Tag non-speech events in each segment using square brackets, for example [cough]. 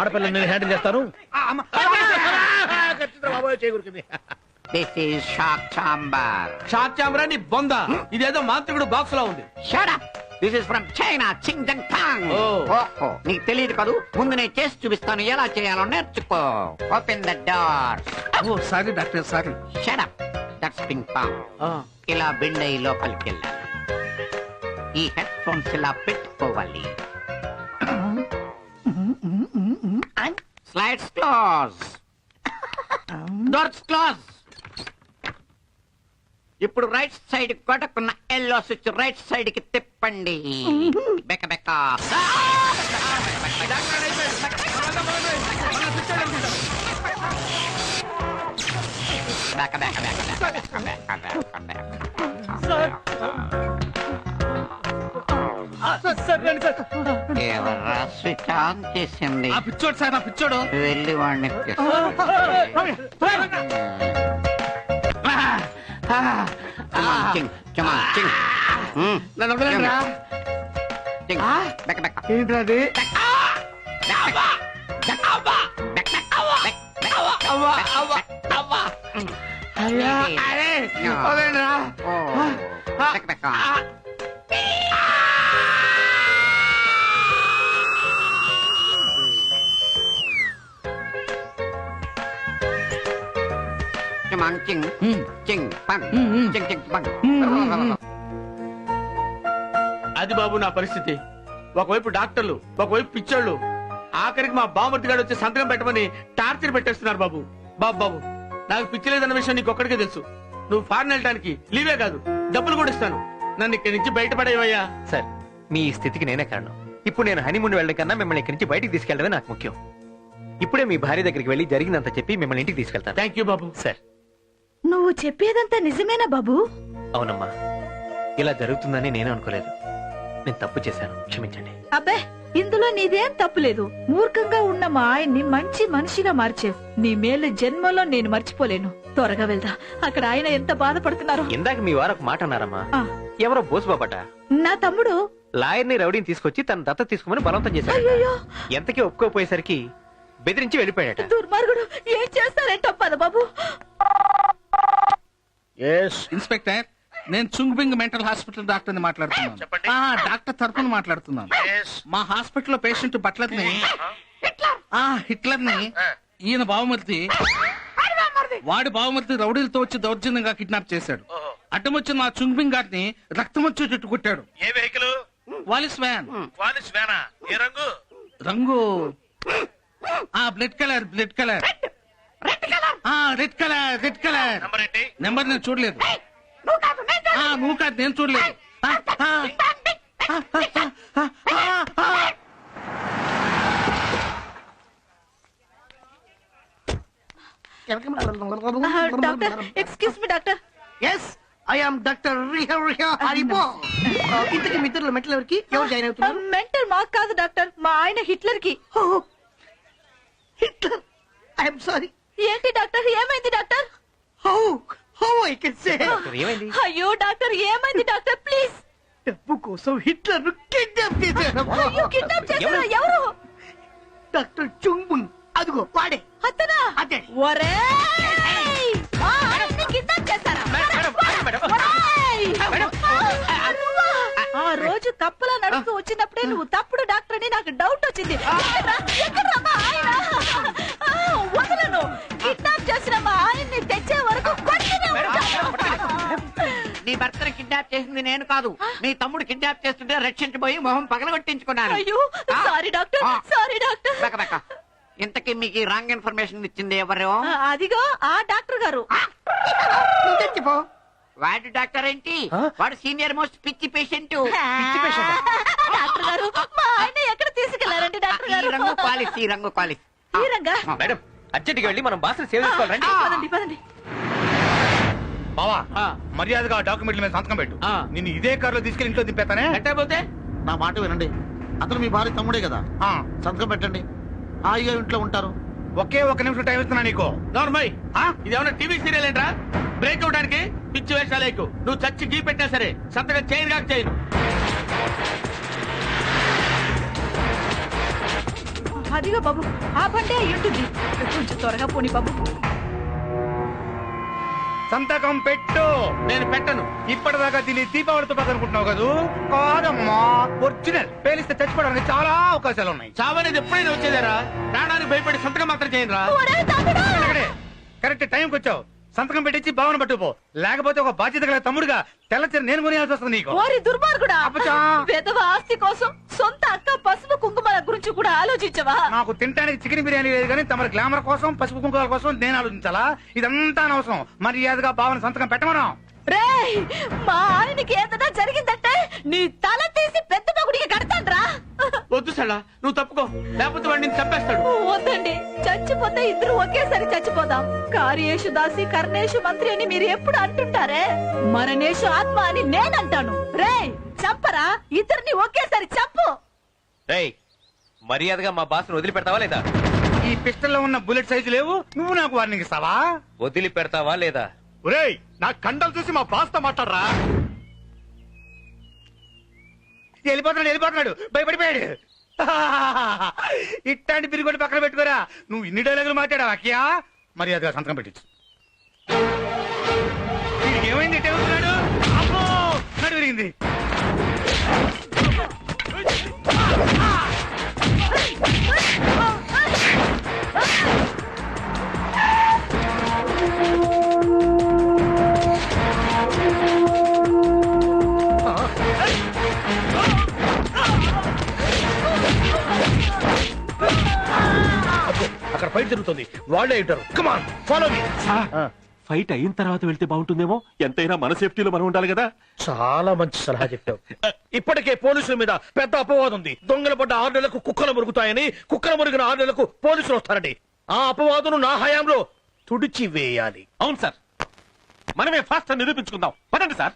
ఆడపిల్లని నేను హ్యాండిల్ చేస్తాను. దిస్ షాక్ చాంబర్ షాక్ బొంద. ఇదేదో మాంత్రికుడు బాక్స్లో ఉంది. Shut up this is from China Ching Jung Tang. ఓహో నీకు తెలియదు కదూ? ముందు నేను చేసి చూపిస్తాను. ఎలా చేయాలో నేర్చుకో. Open the door oh sorry doctor sorry shut up that's ping pong ఇలా బెండ్ అయ్యి లోపలికి వెళ్ళాలి. ఈ హెడ్ ఫోన్స్ ఇలా పెట్టుకోవాలి. స్లైడ్స్ క్లోజ్ డోర్స్ క్లోజ్ ఇప్పుడు రైట్ సైడ్ కొట్టకున్న ఎల్లో స్విచ్ రైట్ సైడ్కి తిప్పండి. [coughs] బెక్క బెక్క. బెక్క బెక్క బెక్క. బెక్క బెక్క బెక్క బెక్క ఎవర్రా స్విచ్ ఆన్ చేసింది. ఆ పిచ్చోడు సార్ ఆ పిచ్చోడు. వెళ్ళి వాడిని నన్ను వదలండిరా. ఏంటది అయ్యా. అరే వదలండిరా. చింగ్ చింగ్ పంగ్ చింగ్ చింగ్ పంగ్ అది బాబు నా పరిస్థితి. ఒకవైపు డాక్టర్లు ఒకవైపు పిచ్చోళ్ళు. ఆఖరికి మా బామర్తి గారు వచ్చి సంతకం పెట్టమని టార్చర్ పెట్టేస్తున్నారు బాబు. బాబు బాబు నాకు పిచ్చి లేదన్న విషయం నీకు ఒక్కడికే తెలుసు. నువ్వు ఫారెన్ వెళ్ళడానికి లీవే కాదు డబ్బులు కూడా ఇస్తాను. నన్ను ఇక్కడి నుంచి బయటపడేవయ్యా. సార్ మీ ఈ స్థితికి నేనే కారణం. ఇప్పుడు నేను హనీమూన్ వెళ్ళడం కన్నా మిమ్మల్ని ఇక్కడి నుంచి బయటికి తీసుకెళ్ళడమే నాకు ముఖ్యం. ఇప్పుడే మీ భార్య దగ్గరికి వెళ్ళి జరిగినంత చెప్పి మిమ్మల్ని ఇంటికి తీసుకెళ్తాను. Thank you Babu. సార్ నువ్వు చెప్పేదంతా నిజమేనా బాబు? అవునమ్మా. ఇలా జరుగుతుందని నేను అనుకోలేదు. నేను తప్పు చేశాను. క్షమించండి. అబ్బే ఇందులో నీదేం తప్పులేదు మూర్ఖంగా ఉన్న మా ఆయన్ని మంచి మనిషిగా మార్చేవు నీ మేలు జన్మలో నేను మర్చిపోలేను. త్వరగా వెళ్దా. అక్కడ ఆయన ఎంత బాధపడుతున్నారో. ఇందాక మీ వారు ఒక మాట అన్నారమ్మా. ఆ, ఎవరో బోసుబాబట. నా తమ్ముడు? లాయర్ని రౌడీని తీసుకొచ్చి తన దత్త తీసుకోమని బలవంతం చేశాడు. అయ్యో ఎంతకీ ఒప్పుకోపోయేసరికి బెదిరించి వెళ్ళిపోయాడట. దుర్మార్గుడు ఏం చేస్తారేంటో పద బాబు. ఇన్స్పెక్టర్ నేను చుంగ్బింగ్ మెంటల్ హాస్పిటల్ డాక్టర్ని మాట్లాడుతున్నాను. చెప్పండి. ఆ, డాక్టర్ తరఫున మాట్లాడుతున్నాను. మా హాస్పిటల్లో పేషెంట్ బట్లర్ని ఆ హిట్లర్ని ఈయన బావమర్తి వాడి బావమర్తి రౌడీలతో వచ్చి దౌర్జన్యంగా కిడ్నాప్ చేశాడు. అడ్డం వచ్చిన మా చుంగ్బింగ్ గారిని రక్తం వచ్చేటట్టు కొట్టాడు. ఏ వెహికల్? Wallis van. వాలిస్ వేనా ఏ రంగు? రంగు. ఆ బ్లడ్ కలర్ బ్లడ్ కలర్. ఆ red colour red colour number ఏంటి? నెంబర్ నేను చూడలేదు. ఆ, నువ్వు కాదు నేను చూడలేదు. ఆ, ఆ, ఆ, ఆ, ఆ, ఆ, ఆ. ఆ, doctor excuse me doctor yes I am doctor Riha రిహా హరిబో ఇంతకి మిత్రులు మెట్ల ఎవరికి? ఎవరు జాయిన్ అవుతున్నారు? మెంటల్ మాకు కాదు డాక్టర్ మా ఆయన హిట్లర్కి హిట్లర్ ఐఎమ్ సారీ ఏంటి డాక్టర్? ఏమైంది doctor? How how I can say ఏమైంది? అయ్యో డాక్టర్ ఏమైంది డాక్టర్? ప్లీజ్. డబ్బు కోసం హిట్లర్ను కిడ్నాప్ చేశారు అయ్యో కిడ్నాప్ చేశారా ఎవరు? డాక్టర్ చుంగుంగ్ అదిగో వాడే. అతనా? అదే. కిడ్నాప్ చేశారా? ఒరేయ్! నువ్వా? ఆ రోజు తప్పులా నడుస్తూ వచ్చినప్పుడే నువ్వు తప్పుడు డాక్టర్ అని నాకు డౌట్ వచ్చింది. చేసింది నేను కాదు. నీ తమ్ముడు కిడ్నాప్ చేస్తుంటే రక్షించబోయి మొహం పగలగొట్టించుకున్నాను. అయ్యో సారీ డాక్టర్. సారీ డాక్టర్ బెక బెక ఇంతకీ మీకు రాంగ్ ఇన్ఫర్మేషన్ ఇచ్చింది ఎవరు? అదిగో ఆ డాక్టర్ గారు. తెచ్చిపో వాడు డాక్టర్ ఏంటి? వాడు సీనియర్ మోస్ట్ పిచ్చి పేషెంట్ డాక్టర్ గారు మా ఆయన ఎక్కడ తీసుకెళ్ళారండి డాక్టర్ ఈ గారు రంగు క్వాలిస్ ఈ రంగు క్వాలిస్ ఈ రంగా? మేడం అర్జెంట్గా వెళ్ళి మనం బాస్ని సేవ్ చేసుకోవాలండి. పదండి పదండి. బావా ఆ. మర్యాదగా డాక్యుమెంట్ల మీద సంతకం పెట్టు. ఆ. నిన్ను ఇదే కారులో తీసుకెళ్ళి ఇంట్లో దింపేస్తానే? ఎట్టయిపోతే నా మాట వినండి. అతను మీ భార్య తమ్ముడే కదా. ఆ. సంతకం పెట్టండి. హాయిగా ఇంట్లో ఉంటారు. ఒకే ఒక నిమిషం టైం ఇస్తున్నా నీకు. నార్మల్ ఇది ఏమన్నా టీవీ సీరియల్ ఏంట్రా? బ్రేక్ అవడానికి పిచ్చి వేషాలు ఎక్కువ నువ్వు చచ్చి గీ పెట్టినా సరే సంతగా చేయను కాక చేయను. అదిగో బాబు ఆ ఉంటుంది కొంచెం త్వరగా పోని బాబు. సంతకం పెట్టు. నేను పెట్టను. ఇప్పటిదాకా దీన్ని దీపావళి తుపాకు అనుకుంటున్నావు కదూ? కాదమ్మా. ఒరిజినల్. పేలిస్తే చచ్చిపోవడానికి చాలా అవకాశాలు ఉన్నాయి. చావనేది ఎప్పుడైనా వచ్చేదారా? ప్రాణానికి భయపడి సంతకం మాత్రం చేయనురా ఒరేయ్ తమ్ముడు! ఇక్కడే కరెక్ట్ టైంకి వచ్చావు సంతకం పెట్టించి భావన పట్టుకుపో. లేకపోతే ఒక బాధ్యత గల తమ్ముడుగా తెల్లచీర నేను కొనియాల్సి వస్తుంది నీకు. ఓరి దుర్మార్గుడా. వెధవ ఆస్తి కోసం సొంత అక్క పసుపు కుంకుమల గురించి కూడా ఆలోచించవా? నాకు తినడానికి చికెన్ బిర్యానీ లేదు కానీ తమ గ్లామర్ కోసం పసుపు కుంకాల కోసం నేను ఆలోచించాలా? ఇదంతా అనవసరం. మర్యాదగా భావన సంతకం పెట్టమను. రేయ్! మా ఆయనకి ఏదైనా జరిగిందంటే నీ తల తీసి పెద్ద మగుడికి కడతాన్రా. వద్దు సడా నువ్వు తప్పుకో. లేకపోతే వాడిని చంపేస్తాడు. వద్దండి. చచ్చిపోతే ఇద్దరు ఒకేసారి చచ్చిపోదాం. కార్యేషు దాసి కర్ణేషు మంత్రి అని మీరు ఎప్పుడు అంటుంటారే? మరణేషు ఆత్మ అని నేనంటాను. రేయ్ చంపరా? ఇద్దరిని ఒకేసారి చంపు. రేయ్ మర్యాదగా మా బాస్ను వదిలిపెడతావా లేదా? ఈ పిస్టల్లో ఉన్న బుల్లెట్ సైజు లేవు. నువ్వు నాకు వార్నింగ్ ఇస్తావా? వదిలిపెడతావా లేదా? ఒరేయ్ నా కండలు చూసి మా బాస్తో మాట్లాడరా. వెళ్ళిపోతున్నాడు వెళ్ళిపోతున్నాడు. భయపడిపోయాడు. [laughs] ఇట్లాంటి బిరిగొడ్డు పక్కన పెట్టుకోరా. నువ్వు ఇన్ని డైలాగులు మాట్లాడా అక్కయా? మర్యాదగా సంతకం పెట్టించు. వీడికి ఏమైంది? ఎట్టే ఉంటున్నాడు? అమ్మో నడు విరిగింది. జరుగుతుంది. వాళ్ళే ఉంటారు. కమాన్ ఫాలో మీ ఫైట్ అయిన తర్వాత వెళ్తే బాగుంటుందేమో? ఎంతైనా మన సేఫ్టీలో మనం ఉండాలి కదా? చాలా మంచి సలహా చెప్పావు. [laughs] ఇప్పటికే పోలీసుల మీద పెద్ద అపవాదం ఉంది. దొంగల పడ్డ ఆరు నెలలకు కుక్కలు మురుగుతాయని కుక్కలు మురిగిన ఆరు నెలలకు పోలీసులు వస్తారండి ఆ అపవాదును నా హయాంలో తుడిచి వేయాలి. అవును సార్. మనమే ఫాస్ట్ నిరూపించుకుందాం. పదండి సార్.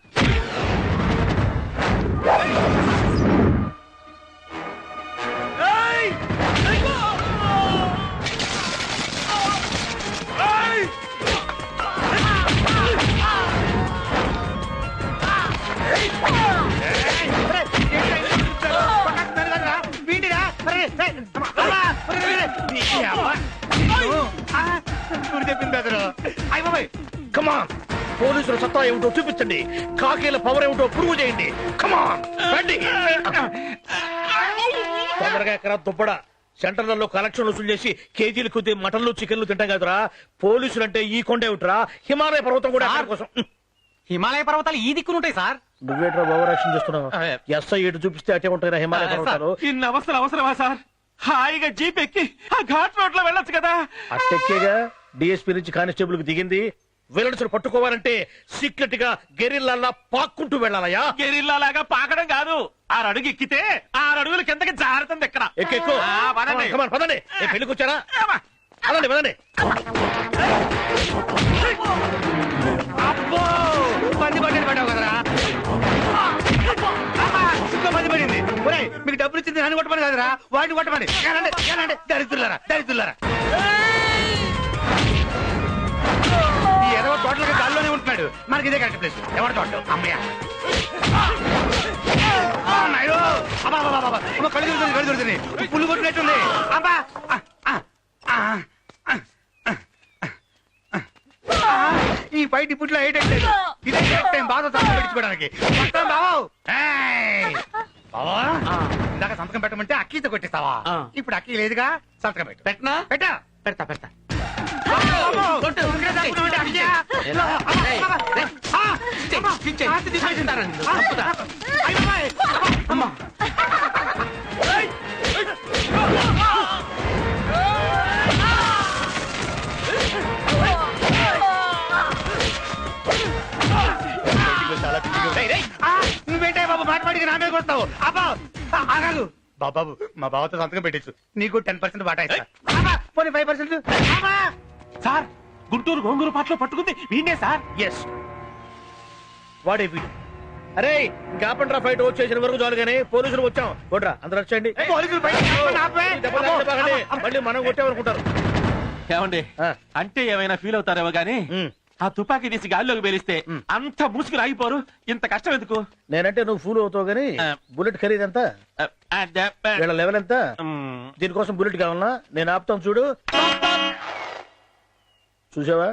కమాన్ పోలీసుల సత్తా ఏమిటో చూపించండి కాకీల పవర్ ఏమిటో ప్రూవ్ చేయండి కమాన్ రండి తొందరగా ఎక్కడ దుబ్బడా సెంటర్లలో కలెక్షన్ వసూలు చేసి కేజీలు కొద్ది మటన్లు చికెన్లు తింటాం కదరా పోలీసులు అంటే ఈ కొండ ఏమిట్రా హిమాలయ పర్వతం కూడా కోసం హిమాలయ పర్వతాలు ఈ దిక్కునుంటాయి సార్. నువ్వేట్రా ఓవర్ యాక్షన్ చేస్తున్నావు ఎస్ఐ ఎటు చూపిస్తే అటే ఉంటాయి హిమాలయ పర్వతాలు. ఇన్ని అవసరం అవసరమా సార్? హాయిగా జీప్ ఎక్కి ఆ ఘాట్ రోడ్లో వెళ్ళొచ్చు కదా. అట్టెక్కేగా డిఎస్పీ నుంచి కానిస్టేబుల్కు దిగింది. విలన్సులు పట్టుకోవాలంటే సీక్రెట్గా గెరిల్లా పాక్కుంటూ వెళ్ళాలయా గెరిల్లా లాగా పాకడం కాదు. ఆరు అడుగు ఎక్కితే ఆరు అడుగుల కిందకి జారుతుంది ఎక్కడ ఎక్కెక్కు ఆ, పదండి. Come on, పదండి. ఏ పెళ్ళికి వచ్చారా? పదండి పదండి. అబ్బో! పంది పట్టిన పడ్డావు కదరా. ఇంకో మంది పడింది. ఒరేయ్, మీకు డబ్బులు ఇచ్చింది నన్ను కొట్టమని కాదురా. వాడిని కొట్టమని. ఏనండి ఏనండి దరిద్రులారా దరిద్రులారా. ఈ ఎదవ టోటల్ గాల్లోనే ఉంటున్నాడు. మనకి ఇదే కరెక్ట్ ప్లేస్. ఎవరి తోట? అమ్మయ్య. ఆ, నాయుడు! అబ్బా, అబ్బా, అబ్బా, అబ్బా. అమ్మ, కళ్ళు తిరుగుతుంది కళ్ళు తిరుగుతుంది. పుల్లు కొట్టినట్టుంది. అబ్బా ఆ, ఆ, ఆ, ఆ, ఆ, ఆ. ఈ ఫైట్ ఇప్పట్లో ఏంటంటే ఇదే కరెక్ట్ టైం బాగా సంతకం పెట్టించుకోవడానికి వస్తాం బావు ఏయ్! బావా ఇందాక సంతకం పెట్టమంటే అక్కీతో కొట్టిస్తావా ఆ. ఇప్పుడు అక్కీ లేదుగా సంతకం పెట్టు పెట్టనా పెట్టా పెడతా పెడతా కొట్టు, నిన్ను. అమ్మా నా వస్తావు అబ్బా ఆగాగు. బాబాబు మా బావతో సంతకం పెట్టచ్చు నీకు టెన్ పర్సెంట్ వాటా ఇస్తా. అబ్బా, పోనీ ఫైవ్ పర్సెంట్? సార్ గుంటూరు గోంగూరు పాటలో పట్టుకుంది. వీడే సార్. ఎస్ వాడే వీడు. అరే కాపండ్రా ఫైట్. వచ్చేసిన వరకు చాలు కానీ పోలీసులు వచ్చాం. కొట్రా అందరూ వచ్చేయండి పోలీసులు మళ్ళీ మనం కొట్టామనుకుంటారు? ఏమండి? ఆ. అంటే ఏమైనా ఫీల్ అవుతారేమో గానీ ఉమ్. ఆ తుపాకీ తీసి గాల్లోకి పేలిస్తే అంత మూసుకుని ఆగిపోరు. ఇంత కష్టం ఎందుకు? నేనంటే నువ్వు ఫూల్ అవుతావు ఆ. బుల్లెట్ ఖరీదు ఎంత? వీళ్ళ లెవెల్ ఎంత? దీనికోసం బుల్లెట్ కావాలనా నేను ఆపుతాను చూడు. చూసావా?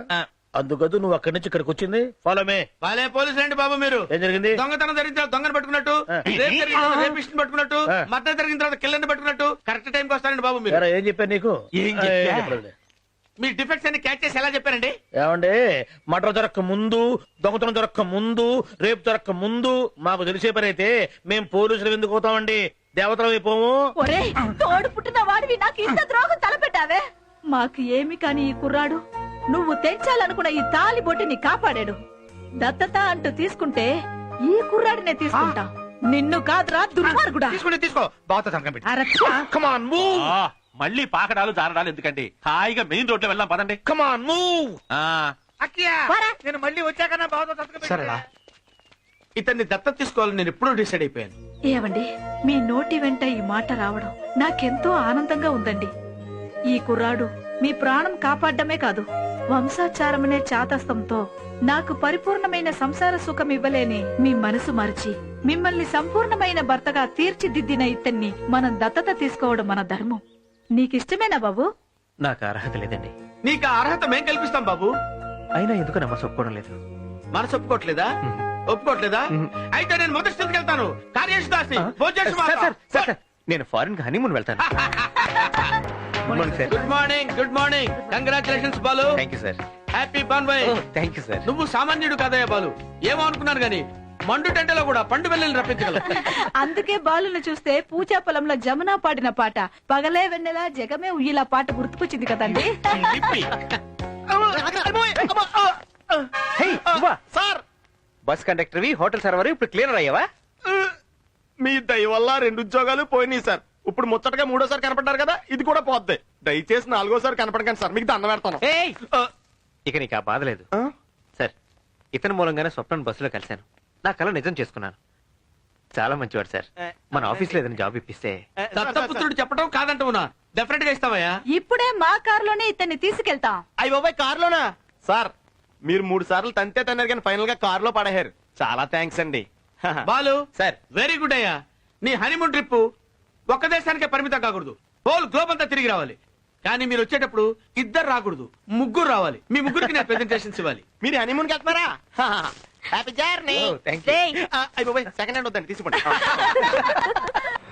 అందుకదు నువ్వు అక్కడి నుంచి ఇక్కడికి వచ్చింది. ఫాలో మే వాళ్ళే పోలీసులు అండి బాబు మీరు. ఏం జరిగింది? దొంగతనం జరిగిన దొంగను పట్టుకున్నట్టు ఆ. రేపు జరిగిన తర్వాత రేపిస్ట్ని పట్టుకున్నట్టు. మద్దతు జరిగిన తర్వాత కిల్లర్ని పట్టుకున్నట్టు కరెక్ట్ టైంకి వస్తారండి బాబు మీరు. ఏం చెప్పాను నీకు ఏం ఆ, చెప్పా? చెప్పలేదులే. మీ డిఫెక్ట్స్ అన్ని క్యాచ్ చేసి ఎలా చెప్పారండి? ఏమండి? మటర్ దొరక్క ముందు దొంగతనం దొరక్క ముందు రేపు దొరక్క ముందు మాకు తెలిసే పని అయితే మేం పోలీసులు ఎందుకు పోతామండి దేవతలు అయిపోము. ఒరే తోడు పుట్టిన వాడివి నాకు ఇంత ద్రోహం తలపెట్టావే? మాకు ఏమి కాని ఈ కుర్రాడు? నువ్వు తెంచాలనుకున్న ఈ తాలి బొట్టిని కాపాడాడు. దత్తత అంటూ తీసుకుంటే ఈ కుర్రాడినే తీసుకుంటా. నిన్ను కాదురా దుర్మార్గుడా. తీసుకుంటే తీసుకో. బావతో సంగం పెట్టి. అరచ్చా. కమాన్ మూవ్ మళ్ళీ పాకడాలు జారడాలు ఎందుకండి? హాయిగా మెయిన్ రోడ్లో వెళ్దాం పదండి. కమాన్ మూవ్ అక్కయ్య నేను మళ్ళీ వచ్చాక నా బావతో సంతకం పెట్టు. సరేనా ఇతన్ని దత్తత తీసుకోవాలని నేను ఎప్పుడూ డిసైడ్ అయిపోయాను. ఏవండి మీ నోటి వెంట ఈ మాట రావడం నాకెంతో ఆనందంగా ఉందండి. ఈ కుర్రాడు మీ ప్రాణం కాపాడమే కాదు వంశాచారమనే చాతస్థంతో నాకు పరిపూర్ణమైన సంసార సుఖం ఇవ్వలేని మీ మనసు మరిచి మిమ్మల్ని సంపూర్ణమైన భర్తగా తీర్చిదిద్దిన ఇతన్ని మనం దత్తత తీసుకోవడం మన ధర్మం. నీకిష్టమేనా బాబు? నాకు అర్హత లేదండి. నీకు ఆ అర్హత మేం కల్పిస్తాం బాబు. అయినా ఎందుకు నమ్మసం ఒప్పుకోవడం లేదు. మనసు ఒప్పుకోవట్లేదా. ఒప్పుకోవట్లేదా. అయితే నేను మొదటి స్థితికి వెళ్తాను. సార్, సార్, సార్, సార్, నేను ఫారిన్కి హనీమూన్ వెళ్తాను. Good morning sir good morning good morning congratulations Balu. Thank you sir happy bon voyage thank you sir నువ్వు సామాన్యుడు కాదయ్య బాలు. ఏమో అనుకున్నాను గాని మండు టెంటలో కూడా పండు వెళ్ళని రప్పించగలవు అందుకే బాలును చూస్తే పూచా పొలంలో జమున పాడిన పాట పగలే వెన్నెలా జగమే ఉయ్యిలా పాట గుర్తుకొచ్చింది కదండి. లిప్పి. Sir. Bus conductor hotel server ఇప్పుడు క్లియర్ అయ్యావా? మీ దయ వల్ల రెండు ఉద్యోగాలు పోయినాయి సార్. ఇప్పుడు ముచ్చటగా మూడోసారి కనపడ్డారు కదా ఇది కూడా పోద్ది. దయచేసి నాలుగోసారి కనపడకండి సార్. మీకు దండం పెడతాను. ఏయ్! ఇక నీకు ఆ బాధ లేదు. సార్ ఇతని మూలంగానే స్వప్న బస్సులో కలిశాను. నా కళ నిజం చేసుకున్నాను. చాలా మంచివాడు సార్. మన ఆఫీస్లో ఏదైనా జాబ్ ఇప్పిస్తే. దత్తపుత్రుడు చెప్పడం కాదంటున్నా డెఫినెట్గా ఇస్తావయ్యా? ఇప్పుడే మా కారులోనే ఇతన్ని తీసుకెళ్తాం. అయ్యి బాబాయ్ కారులోనా? సార్ మీరు మూడు సార్లు తంతే తన్నారు కానీ ఫైనల్గా కారులో పడేశారు. చాలా థ్యాంక్స్ అండి. [laughs] బాలు సార్. వెరీ గుడ్ అయ్యా. నీ హనీమూన్ ట్రిప్ ఒక్క దేశానికే పరిమితం కాకూడదు. హోల్ గ్లోబ్ అంతా తిరిగి రావాలి. కానీ మీరు వచ్చేటప్పుడు ఇద్దరు రాకూడదు ముగ్గురు రావాలి. మీ ముగ్గురికి నేను ప్రెజెంటేషన్స్ ఇవ్వాలి. మీరు హనీమూన్కి వెళ్తున్నారా? హ్యాపీ జర్నీ సెకండ్ హ్యాండ్ వద్దండి తీసుకోండి. [laughs]